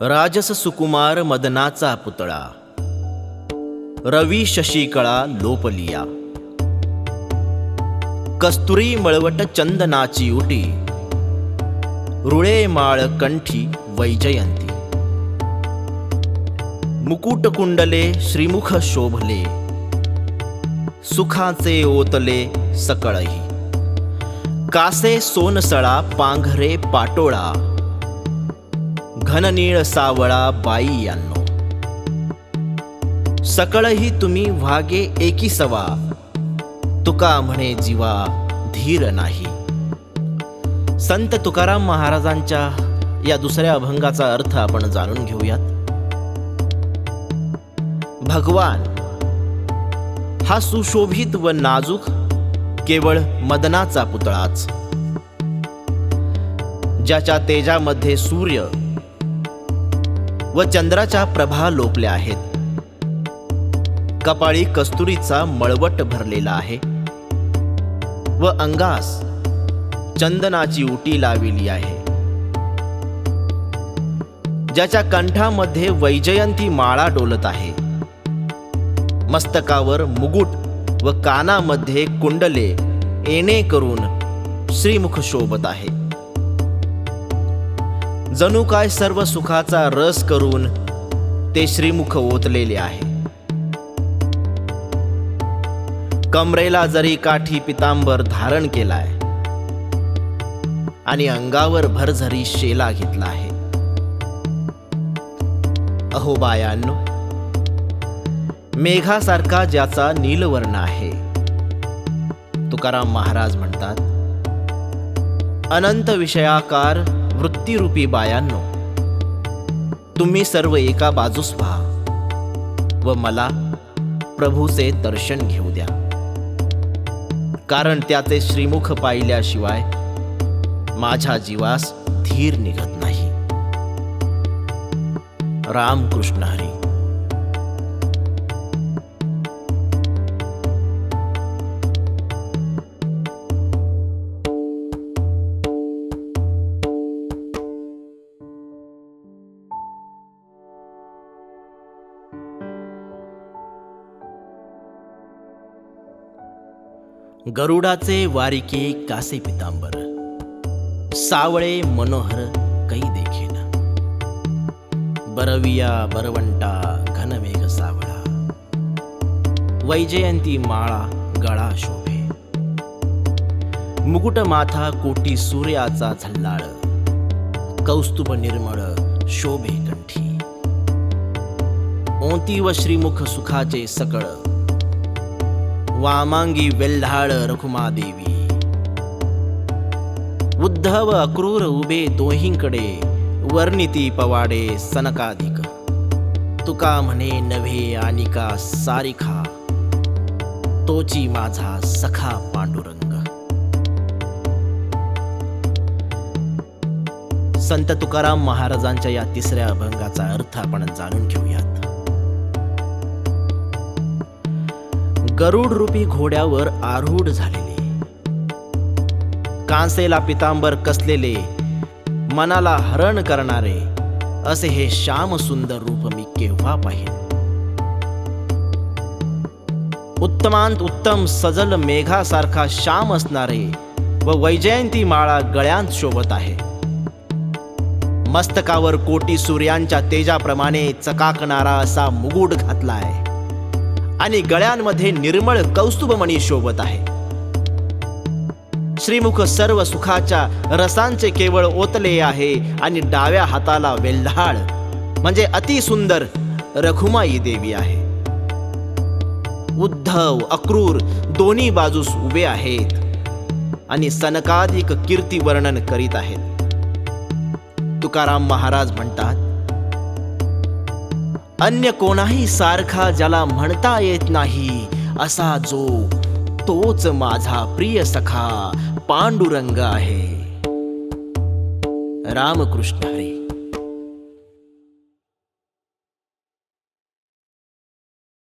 राजस सुकुमार मदनाचा पुतळा. रवी शशिकळा लोपलिया. कस्तुरी मळवट चंदनाची उटी. रुळे माळ कंठी वैजयंती. मुकुट कुंडले श्रीमुख शोभले. सुखाचे ओतले सकळही. कासे सोनसळा पांघरे पाटोळा. घननीळ सावळा बाई यांनो. सकळही तुम्ही वागे एकी सवा. तुका म्हणे जीवा धीर नाही. संत तुकाराम महाराजांच्या या दुसऱ्या अभंगाचा अर्थ आपण जाणून घेऊयात. भगवान हा सुशोभित व नाजूक केवळ मदनाचा पुतळाच. ज्याच्या तेजामध्ये सूर्य व चंद्राच्या प्रभा लोपल्या आहेत. कपाळी कस्तुरीचा मळवट भरलेला आहे. व अंगास चंदनाची उटी लाविली आहे. ज्याच्या कंठामध्ये वैजयंती माळा डोलत आहे. मस्तकावर मुकुट व कानामध्ये कुंडले येणे करून श्रीमुख शोभत आहे. जणू काय सर्व सुखाचा रस करून ते श्रीमुख ओतलेले आहे. कमरेला जरी काठी पितांबर धारण केलाय आणि अंगावर भरझरी शेला घेतला आहे. अहो बायांनो मेघासारखा ज्याचा नीलवर्ण आहे तुकाराम महाराज म्हणतात अनंत विषयाकार वृत्तीरूपी बायांनो तुम्ही सर्व एका बाजूस पहा व मला प्रभूचे दर्शन घेऊ द्या. कारण त्याचे श्रीमुख पाहिल्याशिवाय माझ्या जीवास धीर निघत नाही. रामकृष्ण हरी. गरुडाचे वारिके कासे पितांबर? सावळे मनोहर कै देखील बरविया बरवंटा घनमेघ सावळा। वैजयंती माळा गळा शोभे। मुकुट माथा कोटी सूर्याचा झल्लाळ। कौस्तुभ निर्मळ शोभे कंठी। ओंती व श्रीमुख सुखाचे सकळ। वामांगी वेल्हाळ रखुमादेवी उद्धव अक्रूर उभे दोहींकडे वर्णिती पवाडे सनकाधिक तुका म्हणे नव्हे आनिका सारिखा तोची माझा सखा पांडुरंग. संत तुकाराम महाराजांच्या या तिसऱ्या अभंगाचा अर्थ आपण जाणून घेऊया गरुड रूपी घोड्यावर आरूढ झालेले. कांसेला पितांबर कसलेले मनाला हरण करणारे असे हे श्याम सुंदर रूप मी केव्हा पाहिले उत्तमांत उत्तम सजल मेघासारखा श्याम असणारे व वैजयंती माळा गळ्यांत शोभत आहे. मस्तकावर कोटी सूर्यांच्या तेजाप्रमाणे चकाकणारा असा मुघूड घातला आहे आणि गळ्यांमध्ये निर्मळ कौस्तुभमणी शोभत आहे. श्रीमुख सर्व सुखाच्या रसांचे केवळ ओतले आहे आणि डाव्या हाताला वेल्हाळ म्हणजे अति सुंदर रखुमाई देवी आहे. उद्धव अक्रूर दोन्ही बाजूस उभे आहेत आणि सनकाधिक कीर्ती वर्णन करीत आहेत. तुकाराम महाराज म्हणतात अन्य कोणाही सारखा ज्याला म्हणता येत नाही असा जो तोच माझा प्रिय सखा पांडुरंग आहे. रामकृष्ण हरी.